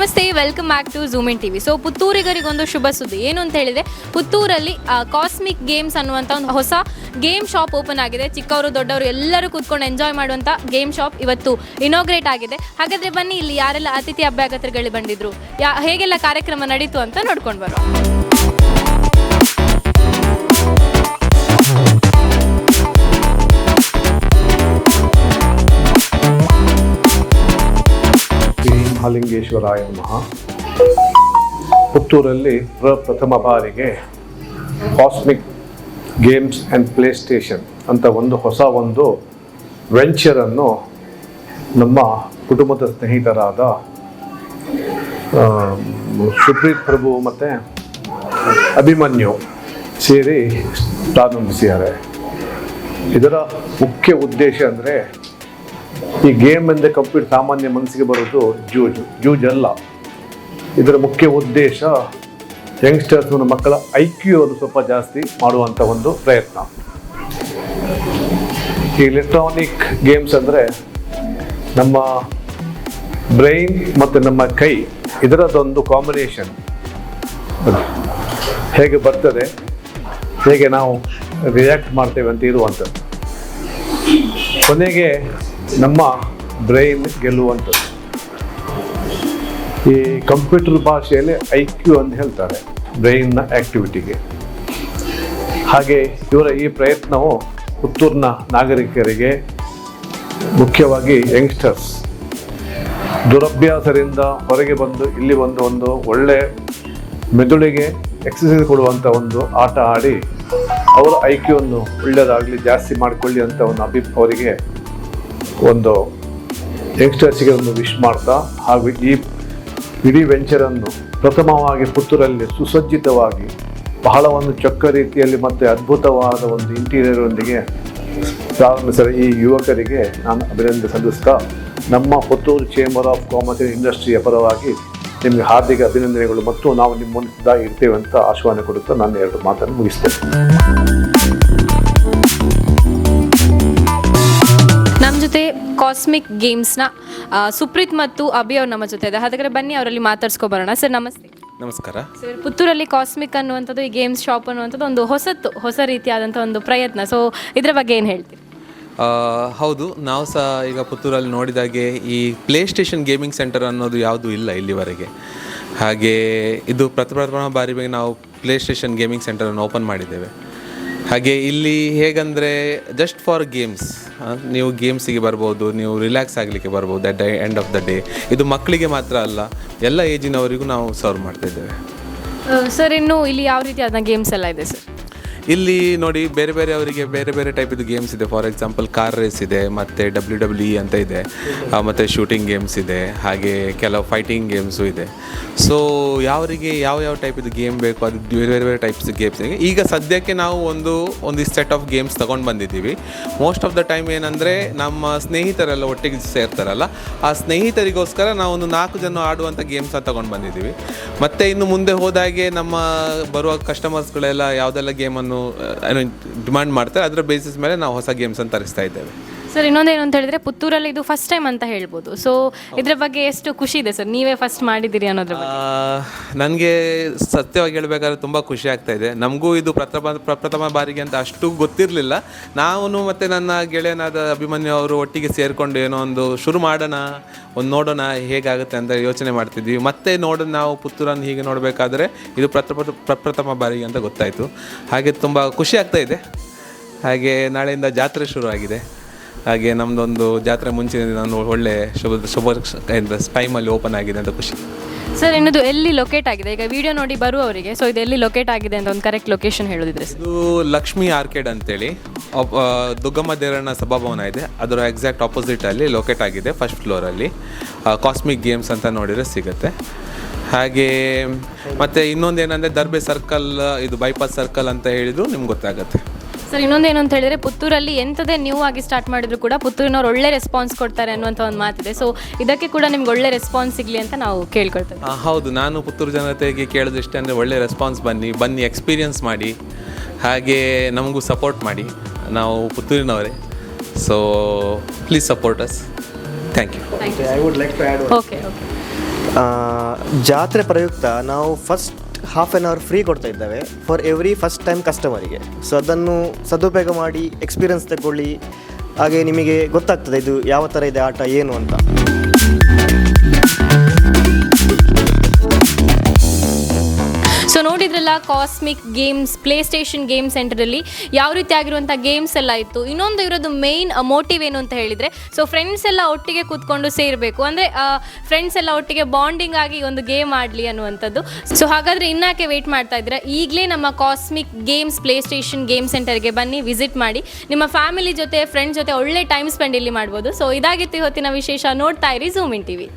ನಮಸ್ತೆ welcome back to Zoom In TV so ಪುತ್ತೂರಿಗರಿಗೊಂದು ಶುಭ ಸುದ್ದಿ. ಏನು ಅಂತ ಹೇಳಿದ್ರೆ, ಪುತ್ತೂರಲ್ಲಿ ಕಾಸ್ಮಿಕ್ ಗೇಮ್ಸ್ ಅನ್ನುವಂಥ ಒಂದು ಹೊಸ ಗೇಮ್ ಶಾಪ್ ಓಪನ್ ಆಗಿದೆ. ಚಿಕ್ಕವರು, ದೊಡ್ಡವರು ಎಲ್ಲರೂ ಕೂತ್ಕೊಂಡು ಎಂಜಾಯ್ ಮಾಡುವಂಥ ಗೇಮ್ ಶಾಪ್ ಇವತ್ತು ಇನಾಗ್ರೇಟ್ ಆಗಿದೆ. ಹಾಗಾದ್ರೆ ಬನ್ನಿ, ಇಲ್ಲಿ ಯಾರೆಲ್ಲ ಅತಿಥಿ ಅಭ್ಯಾಗತರುಗಳು ಬಂದಿದ್ರು, ಯಾ, ಹೇಗೆಲ್ಲ ಕಾರ್ಯಕ್ರಮ ನಡೀತು ಅಂತ ನೋಡ್ಕೊಂಡು ಬರುವ ಮಹಾಲಿಂಗೇಶ್ವರಾಯ ನಮಃ ಪುತ್ತೂರಲ್ಲಿ ಪ್ರಪ್ರಥಮ ಬಾರಿಗೆ cosmic games and PlayStation ಅಂತ ಒಂದು ಹೊಸ ಒಂದು ವೆಂಚರನ್ನು ನಮ್ಮ ಕುಟುಂಬದ ಸ್ನೇಹಿತರಾದ ಸುಪ್ರೀತ್ ಪ್ರಭು ಮತ್ತು ಅಭಿಮನ್ಯು ಸೇರಿ ಪ್ರಾರಂಭಿಸಿದ್ದಾರೆ. ಇದರ ಮುಖ್ಯ ಉದ್ದೇಶ ಅಂದರೆ ಈ ಗೇಮ್ ಎಂದೇ ಕಂಪ್ಲೀಟ್ ಸಾಮಾನ್ಯ ಮನಸ್ಸಿಗೆ ಬರೋದು ಜೂಜು, ಜೂಜ್ ಅಲ್ಲ. ಇದರ ಮುಖ್ಯ ಉದ್ದೇಶ ಯಂಗ್ಸ್ಟರ್ಸ್ ಮಕ್ಕಳ ಐ ಕ್ಯೂ ಅನ್ನು ಸ್ವಲ್ಪ ಜಾಸ್ತಿ ಮಾಡುವಂಥ ಒಂದು ಪ್ರಯತ್ನ. ಈ ಎಲೆಕ್ಟ್ರಾನಿಕ್ ಗೇಮ್ಸ್ ಅಂದರೆ ನಮ್ಮ ಬ್ರೈನ್ ಮತ್ತು ನಮ್ಮ ಕೈ ಇದರದೊಂದು ಕಾಂಬಿನೇಷನ್ ಹೇಗೆ ಬರ್ತದೆ, ಹೇಗೆ ನಾವು ರಿಯಾಕ್ಟ್ ಮಾಡ್ತೇವೆ ಅಂತ ಇರುವಂಥದ್ದು. ಕೊನೆಗೆ ನಮ್ಮ ಬ್ರೈನ್ ಗೆಲ್ಲುವಂಥದ್ದು. ಈ ಕಂಪ್ಯೂಟರ್ ಭಾಷೆಯಲ್ಲಿ ಐ ಕ್ಯೂ ಅಂತ ಹೇಳ್ತಾರೆ, ಬ್ರೈನ್ನ ಆ್ಯಕ್ಟಿವಿಟಿಗೆ ಹಾಗೆ ಇವರ ಈ ಪ್ರಯತ್ನವು ಪುತ್ತೂರಿನ ನಾಗರಿಕರಿಗೆ ಮುಖ್ಯವಾಗಿ ಯಂಗ್ಸ್ಟರ್ಸ್ ದುರಭ್ಯಾಸದಿಂದ ಹೊರಗೆ ಬಂದು ಇಲ್ಲಿ ಬಂದು ಒಂದು ಒಳ್ಳೆ ಮೆದುಳಿಗೆ ಎಕ್ಸಸೈಸ್ ಕೊಡುವಂಥ ಒಂದು ಆಟ ಆಡಿ ಅವರ ಐ ಕ್ಯೂವನ್ನು ಒಳ್ಳೆಯದಾಗಲಿ ಜಾಸ್ತಿ ಮಾಡಿಕೊಳ್ಳಿ ಅಂತ ಒಂದು ಅಭಿ ಅವರಿಗೆ ಒಂದು ಯಂಗ್ಸ್ಟರ್ಸ್ಗೆ ಒಂದು ವಿಶ್ ಮಾಡ್ತಾ ಹಾಗೂ ಈ ಇಡೀ ವೆಂಚರನ್ನು ಪ್ರಥಮವಾಗಿ ಪುತ್ತೂರಲ್ಲಿ ಸುಸಜ್ಜಿತವಾಗಿ ಬಹಳ ಒಂದು ಚೊಕ್ಕ ರೀತಿಯಲ್ಲಿ ಮತ್ತು ಅದ್ಭುತವಾದ ಒಂದು ಇಂಟೀರಿಯರೊಂದಿಗೆ ಪ್ರಾರಂಭಿಸಲು ಈ ಯುವಕರಿಗೆ ನಾನು ಅಭಿನಂದನೆ ಸಲ್ಲಿಸ್ತಾ ನಮ್ಮ ಪುತ್ತೂರು ಚೇಂಬರ್ ಆಫ್ ಕಾಮರ್ಸ್ ಇಂಡಸ್ಟ್ರಿಯ ಪರವಾಗಿ ನಿಮಗೆ ಹಾರ್ದಿಕ ಅಭಿನಂದನೆಗಳು ಮತ್ತು ನಾವು ನಿಮ್ಮ ಮುಂದೆ ಇರ್ತೇವೆ ಅಂತ ಆಶ್ವಾಸನೆ ಕೊಡುತ್ತಾ ನಾನು ಎರಡು ಮಾತನ್ನು ಮುಗಿಸ್ತೇನೆ. ಕಾಸ್ಮಿಕ್ ಗೇಮ್ಸ್ನ ಸುಪ್ರೀತ್ ಮತ್ತು ಅಭಿ ಅವ್ರು ನಮ್ಮ ಜೊತೆ ಇದೆ ಹಾಗಾದ್ರೆ ಬನ್ನಿ ಅವರಲ್ಲಿ ಮಾತಾಡ್ಸ್ಕೊ ಬರೋಣ. ಸರ್ ನಮಸ್ತೆ. ನಮಸ್ಕಾರ. ಸರ್ ಪುತ್ತೂರಲ್ಲಿ ಕಾಸ್ಮಿಕ್ ಅನ್ನುವಂಥದ್ದು ಈ ಗೇಮ್ಸ್ ಶಾಪ್ ಅನ್ನುವಂಥದ್ದು ಒಂದು ಹೊಸತ್ತು ಹೊಸ ರೀತಿಯಾದಂಥ ಒಂದು ಪ್ರಯತ್ನ. ಸೊ ಇದ್ರ ಬಗ್ಗೆ ಏನು ಹೇಳ್ತೀರಿ? ಆ, ಹೌದು ನಾವು ಸಹ ಈಗ ಪುತ್ತೂರಲ್ಲಿ ನೋಡಿದಾಗೆ ಈ ಪ್ಲೇ ಸ್ಟೇಷನ್ ಗೇಮಿಂಗ್ ಸೆಂಟರ್ ಅನ್ನೋದು ಯಾವುದೂ ಇಲ್ಲ ಇಲ್ಲಿವರೆಗೆ. ಹಾಗೆ ಇದು ಪ್ರಥಮ ಬಾರಿಗೆ ನಾವು ಪ್ಲೇ ಸ್ಟೇಷನ್ ಗೇಮಿಂಗ್ ಸೆಂಟರನ್ನು ಓಪನ್ ಮಾಡಿದ್ದೇವೆ. ಹಾಗೆ ಇಲ್ಲಿ ಹೇಗಂದರೆ ಜಸ್ಟ್ ಫಾರ್ ಗೇಮ್ಸ್ ನೀವು ಗೇಮ್ಸಿಗೆ ಬರ್ಬೋದು, ನೀವು ರಿಲ್ಯಾಕ್ಸ್ ಆಗಲಿಕ್ಕೆ ಬರ್ಬೋದು at the end of the day ಇದು ಮಕ್ಕಳಿಗೆ ಮಾತ್ರ ಅಲ್ಲ, ಎಲ್ಲ ಏಜಿನವರಿಗೂ ನಾವು ಸರ್ವ್ ಮಾಡ್ತಿದ್ದೇವೆ ಸರ್ ಇನ್ನು ಇಲ್ಲಿ ಯಾವ ರೀತಿಯಾದ ಗೇಮ್ಸ್ ಎಲ್ಲ ಇದೆ ಸರ್ ಇಲ್ಲಿ ನೋಡಿ ಬೇರೆ ಬೇರೆ ಅವರಿಗೆ ಬೇರೆ ಬೇರೆ ಟೈಪ್ ಇದು ಗೇಮ್ಸ್ ಇದೆ. ಫಾರ್ ಎಕ್ಸಾಂಪಲ್ ಕಾರ್ ರೇಸ್ ಇದೆ, ಮತ್ತು ಡಬ್ಲ್ಯೂ ಡಬ್ಲ್ಯೂ ಇ ಅಂತ ಇದೆ. ಮತ್ತೆ ಶೂಟಿಂಗ್ ಗೇಮ್ಸ್ ಇದೆ, ಹಾಗೆ ಕೆಲವು ಫೈಟಿಂಗ್ ಗೇಮ್ಸು ಇದೆ. ಸೊ ಯಾವರಿಗೆ ಯಾವ ಯಾವ ಟೈಪ್ ಇದು ಗೇಮ್ ಬೇಕು, ಅದು ಬೇರೆ ಬೇರೆ ಬೇರೆ ಟೈಪ್ಸ್ ಗೇಮ್ಸ್ ಈಗ ಸದ್ಯಕ್ಕೆ ನಾವು ಒಂದು ಒಂದು ಸೆಟ್ ಆಫ್ ಗೇಮ್ಸ್ ತಗೊಂಡು ಬಂದಿದ್ದೀವಿ. ಮೋಸ್ಟ್ ಆಫ್ ದ ಟೈಮ್ ಏನಂದರೆ ನಮ್ಮ ಸ್ನೇಹಿತರೆಲ್ಲ ಒಟ್ಟಿಗೆ ಸೇರ್ತಾರಲ್ಲ, ಆ ಸ್ನೇಹಿತರಿಗೋಸ್ಕರ ನಾವು ಒಂದು ನಾಲ್ಕು ಜನ ಆಡುವಂಥ ಗೇಮ್ಸ್ ತಗೊಂಡು ಬಂದಿದ್ದೀವಿ. ಮತ್ತು ಇನ್ನು ಮುಂದೆ ಹೋದಾಗೆ ನಮ್ಮ ಬರುವ ಕಸ್ಟಮರ್ಸ್ಗಳೆಲ್ಲ ಯಾವುದೆಲ್ಲ ಗೇಮನ್ನು ಏನು ಡಿಮ್ಯಾಂಡ್ ಮಾಡ್ತಾರೆ ಅದರ ಬೇಸಿಸ್ ಮೇಲೆ ನಾವು ಹೊಸ ಗೇಮ್ಸನ್ನು ತರಿಸ್ತಾ ಇದ್ದೇವೆ. ಸರ್ ಇನ್ನೊಂದೇನು ಅಂತ ಹೇಳಿದ್ರೆ ಪುತ್ತೂರಲ್ಲಿ ಇದು ಫಸ್ಟ್ ಟೈಮ್ ಅಂತ ಹೇಳ್ಬೋದು. ಸೊ ಇದ್ರ ಬಗ್ಗೆ ಎಷ್ಟು ಖುಷಿ ಇದೆ ಸರ್? ನೀವೇ ಫಸ್ಟ್ ಮಾಡಿದ್ದೀರಿ ಅನ್ನೋದ್ರ ಬಗ್ಗೆ. ನನಗೆ ಸತ್ಯವಾಗಿ ಹೇಳಬೇಕಾದ್ರೆ ತುಂಬ ಖುಷಿ ಆಗ್ತಾ ಇದೆ. ನಮಗೂ ಇದು ಪ್ರಥಮ ಪ್ರಪ್ರಥಮ ಬಾರಿಗೆ ಅಂತ ಅಷ್ಟು ಗೊತ್ತಿರಲಿಲ್ಲ. ನಾನು ಮತ್ತು ನನ್ನ ಗೆಳೆಯನಾದ ಅಭಿಮನ್ಯು ಅವರು ಒಟ್ಟಿಗೆ ಸೇರಿಕೊಂಡು ಏನೋ ಒಂದು ಶುರು ಮಾಡೋಣ ಒಂದು ನೋಡೋಣ ಹೇಗಾಗುತ್ತೆ ಅಂತ ಯೋಚನೆ ಮಾಡ್ತಿದ್ವಿ. ಮತ್ತೆ ನೋಡ ನಾವು ಪುತ್ತೂರನ್ನು ಹೀಗೆ ನೋಡಬೇಕಾದ್ರೆ ಇದು ಪ್ರಥಮ ಪ್ರಪ್ರಥಮ ಬಾರಿಗೆ ಅಂತ ಗೊತ್ತಾಯಿತು. ಹಾಗೆ ತುಂಬ ಖುಷಿ ಆಗ್ತಾ ಇದೆ. ಹಾಗೆ ನಾಳೆಯಿಂದ ಜಾತ್ರೆ ಶುರುವಾಗಿದೆ. ಹಾಗೆ ನಮ್ದೊಂದು ಜಾತ್ರೆ ಮುಂಚಿನ ನಾನು ಒಳ್ಳೆ ಶುಭ ಶುಭ ಟೈಮಲ್ಲಿ ಓಪನ್ ಆಗಿದೆ ಅಂತ ಖುಷಿ. ಸರ್ ಇನ್ನದು ಎಲ್ಲಿ ಲೊಕೇಟ್ ಆಗಿದೆ? ಈಗ ವಿಡಿಯೋ ನೋಡಿ ಬರುವವರಿಗೆ. ಸೊ ಇದು ಎಲ್ಲಿ ಲೊಕೇಟ್ ಆಗಿದೆ ಅಂತ ಒಂದು ಕರೆಕ್ಟ್ ಲೊಕೇಶನ್ ಹೇಳಿದ್ರೆ ಇದು ಲಕ್ಷ್ಮಿ ಆರ್ಕೇಡ್ ಅಂತೇಳಿ. ದುಗ್ಗಮ್ಮ ದೇವರಣ್ಣ ಸಭಾಭವನ ಇದೆ. ಅದರ ಎಕ್ಸಾಕ್ಟ್ ಆಪೋಸಿಟಲ್ಲಿ ಲೊಕೇಟ್ ಆಗಿದೆ ಫಸ್ಟ್ ಫ್ಲೋರಲ್ಲಿ ಕಾಸ್ಮಿಕ್ ಗೇಮ್ಸ್ ಅಂತ ನೋಡಿದರೆ ಸಿಗುತ್ತೆ. ಹಾಗೆ ಮತ್ತು ಇನ್ನೊಂದು ಏನಂದರೆ ದರ್ಬೆ ಸರ್ಕಲ್ ಇದು ಬೈಪಾಸ್ ಸರ್ಕಲ್ ಅಂತ ಹೇಳಿದ್ರು ನಿಮ್ಗೆ ಗೊತ್ತಾಗುತ್ತೆ. ಸರ್ ಇನ್ನೊಂದೇನು ಅಂತ ಹೇಳಿದ್ರೆ ಪುತ್ತೂರಲ್ಲಿ ಎಂಥದೇ ನ್ಯೂ ಆಗಿ ಸ್ಟಾರ್ಟ್ ಮಾಡಿದ್ರು ಕೂಡ ಪುತ್ತೂರಿನವ್ರು ಒಳ್ಳೆ ರೆಸ್ಪಾನ್ಸ್ ಕೊಡ್ತಾರೆ ಅನ್ನುವಂಥ ಒಂದು ಮಾತಿದೆ. ಸೊ ಇದಕ್ಕೆ ಕೂಡ ನಿಮ್ಗೆ ಒಳ್ಳೆ ರೆಸ್ಪಾನ್ಸ್ ಸಿಗಲಿ ಅಂತ ನಾವು ಕೇಳ್ಕೊಳ್ತೇವೆ. ಆ, ಹೌದು ನಾನು ಪುತ್ತೂರು ಜನತೆಗೆ ಕೇಳೋದಿಷ್ಟೇ ಅಂದರೆ ಒಳ್ಳೆ ರೆಸ್ಪಾನ್ಸ್ ಬನ್ನಿ ಬನ್ನಿ ಎಕ್ಸ್ಪೀರಿಯನ್ಸ್ ಮಾಡಿ ಹಾಗೆ ನಮಗೂ ಸಪೋರ್ಟ್ ಮಾಡಿ ನಾವು ಪುತ್ತೂರಿನವರೇ. So please support us thank you thank you I would like to add one. Okay okay ಆ, ಜಾತ್ರೆ ಪ್ರಯುಕ್ತ ನಾವು first half an hour free ಕೊಡ್ತಾ ಇದ್ದಾವೆ ಫಾರ್ ಎವ್ರಿ ಫಸ್ಟ್ ಟೈಮ್ ಕಸ್ಟಮರಿಗೆ ಸೊ ಅದನ್ನು ಸದುಪಯೋಗ ಮಾಡಿ ಎಕ್ಸ್ಪೀರಿಯನ್ಸ್ ತಗೊಳ್ಳಿ. ಹಾಗೆ ನಿಮಗೆ ಗೊತ್ತಾಗ್ತದೆ ಇದು ಯಾವ ಥರ ಇದೆ ಆಟ, ಏನು ಅಂತ. ನೋಡಿದ್ರಲ್ಲ cosmic games PlayStation game ಸೆಂಟರಲ್ಲಿ ಯಾವ ರೀತಿ ಆಗಿರುವಂಥ ಗೇಮ್ಸ್ ಎಲ್ಲ ಇತ್ತು. ಇನ್ನೊಂದು ಇರೋದು ಮೇನ್ ಮೋಟಿವ್ ಏನು ಅಂತ ಹೇಳಿದರೆ ಸೊ ಫ್ರೆಂಡ್ಸ್ ಎಲ್ಲ ಒಟ್ಟಿಗೆ ಕೂತ್ಕೊಂಡು ಸೇರಬೇಕು. ಅಂದರೆ ಫ್ರೆಂಡ್ಸ್ ಎಲ್ಲ ಒಟ್ಟಿಗೆ ಬಾಂಡಿಂಗ್ ಆಗಿ ಒಂದು ಗೇಮ್ ಆಡಲಿ ಅನ್ನುವಂಥದ್ದು. ಸೊ ಹಾಗಾದರೆ ಇನ್ನಾಕೆ ವೇಟ್ ಮಾಡ್ತಾ ಇದ್ದೀರಾ? ಈಗಲೇ ನಮ್ಮ cosmic games PlayStation game ಸೆಂಟರ್ಗೆ ಬನ್ನಿ ವಿಸಿಟ್ ಮಾಡಿ. ನಿಮ್ಮ ಫ್ಯಾಮಿಲಿ ಜೊತೆ ಫ್ರೆಂಡ್ಸ್ ಜೊತೆ ಒಳ್ಳೆ ಟೈಮ್ ಸ್ಪೆಂಡ್ ಇಲ್ಲಿ ಮಾಡ್ಬೋದು. ಸೊ ಇದಾಗಿತ್ತು ಇವತ್ತಿನ ವಿಶೇಷ. ನೋಡ್ತಾ ಇರಿ ಝೂಮ್ ಇನ್ ಟಿವಿ